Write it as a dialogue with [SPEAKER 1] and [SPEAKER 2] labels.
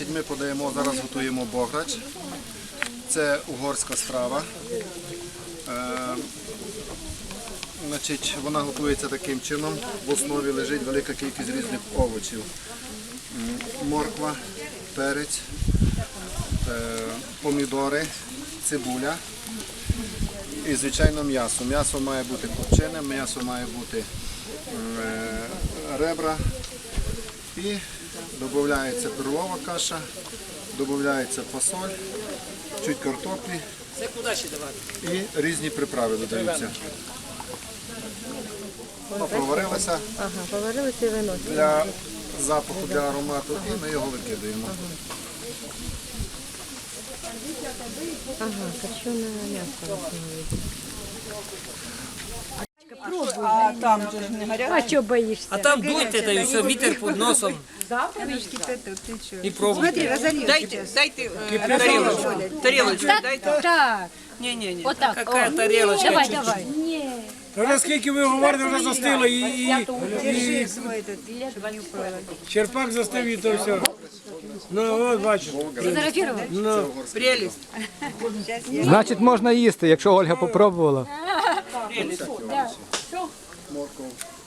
[SPEAKER 1] Значить, ми подаємо, зараз готуємо бограч. Це угорська страва. Е, значить, вона готується таким чином. В основі лежить велика кількість різних овочів. Морква, перець, е, помідори, цибуля і, звичайно, м'ясо. М'ясо має бути копчене, м'ясо має бути е, ребра і додається перлова каша, додається фасоль, чуть картоплі
[SPEAKER 2] Це куди ще давати?
[SPEAKER 1] і різні приправи додаються. Воно проварилося
[SPEAKER 3] Ага, поварилися і виносять.
[SPEAKER 1] для запаху, для аромату, і ми його викидаємо.
[SPEAKER 3] Ага, копчене м'ясо.
[SPEAKER 4] А там же ж не.
[SPEAKER 3] А чого боїшся?
[SPEAKER 2] А там дуйте, та і все, вітер під носом. І пробуйте.
[SPEAKER 4] Дайте, дайте е, тарілочку. Тарілочку дайте.
[SPEAKER 3] Так,
[SPEAKER 4] ні, ні.
[SPEAKER 3] отак.
[SPEAKER 2] Какая
[SPEAKER 3] о.
[SPEAKER 2] тарілочка.
[SPEAKER 3] Давай, давай. Ні.
[SPEAKER 5] Вже скільки ви говорите, вже застило і, і, і черпак застив і то все. Ну от бачиш.
[SPEAKER 3] Фотографірував?
[SPEAKER 5] Ну,
[SPEAKER 4] Прелість.
[SPEAKER 6] Значить, можна їсти, якщо Ольга попробувала.
[SPEAKER 1] Go. More cool.